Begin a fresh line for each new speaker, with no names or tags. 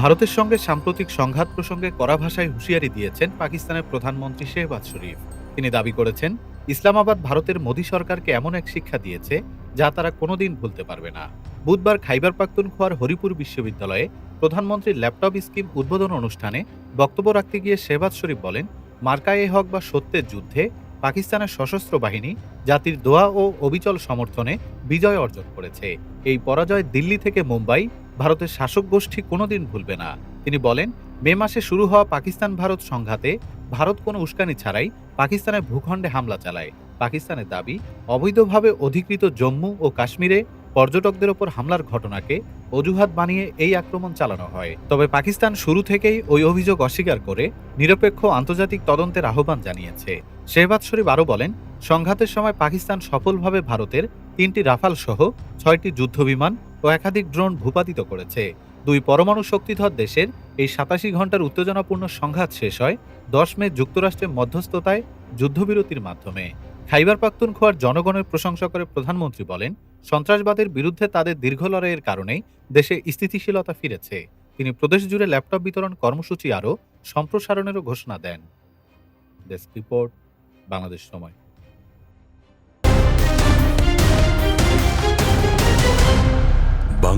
ভারতের সঙ্গে সাম্প্রতিক সংঘাত প্রসঙ্গে কড়া ভাষায় হুঁশিয়ারি দিয়েছেন পাকিস্তানের প্রধানমন্ত্রী শেহবাজ শরীফ। তিনি দাবি করেছেন, ইসলামাবাদ ভারতের মোদী সরকারকে এমন এক শিক্ষা দিয়েছে যা তারা কোনোদিন ভুলতে পারবে না। বুধবার খাইবার পাখতুনখোয়ার হরিপুর বিশ্ববিদ্যালয়ে প্রধানমন্ত্রীর ল্যাপটপ স্কিম উদ্বোধন অনুষ্ঠানে বক্তব্য রাখতে গিয়ে শেহবাজ শরীফ বলেন, মার্কায়ে হক বা সত্যের যুদ্ধে পাকিস্তানের সশস্ত্র বাহিনী জাতির দোয়া ও অবিচল সমর্থনে বিজয় অর্জন করেছে। এই পরাজয় দিল্লি থেকে মুম্বাই ভারতের শাসক গোষ্ঠী কোনোদিন ভুলবে না। তিনি বলেন, মে মাসে শুরু হওয়া পাকিস্তান ভারত সংঘাতে ভারত কোনো উস্কানি ছাড়াই পাকিস্তানের ভূখণ্ডে হামলা চালায়। পাকিস্তানের দাবি, অবৈধভাবে অধিকৃত জম্মু ও কাশ্মীরে পর্যটকদের ওপর হামলার ঘটনাকে অজুহাত বানিয়ে এই আক্রমণ চালানো হয়। তবে পাকিস্তান শুরু থেকেই ওই অভিযোগ অস্বীকার করে নিরপেক্ষ আন্তর্জাতিক তদন্তের আহ্বান জানিয়েছে। শেহবাজ শরীফ আরও বলেন, সংঘাতের সময় পাকিস্তান সফলভাবে ভারতের তিনটি রাফাল সহ ছয়টি যুদ্ধবিমান ও একাধিক ড্রোন ভূপাতিত করেছে। দুই পরমাণু শক্তিধর দেশের এই সাতাশি ঘণ্টার উত্তেজনাপূর্ণ সংঘাত শেষ হয় দশ মে যুক্তরাষ্ট্রের মধ্যস্থতায় যুদ্ধবিরতির মাধ্যমে। খাইবার পাখতুনখোয়ার জনগণের প্রশংসা করে প্রধানমন্ত্রী বলেন, সন্ত্রাসবাদের বিরুদ্ধে তাদের দীর্ঘ লড়াইয়ের কারণেই দেশে স্থিতিশীলতা ফিরেছে। তিনি প্রদেশ জুড়ে ল্যাপটপ বিতরণ কর্মসূচি আরও সম্প্রসারণেরও ঘোষণা দেন। ডেস্ক রিপোর্ট, বাংলাদেশ সময়।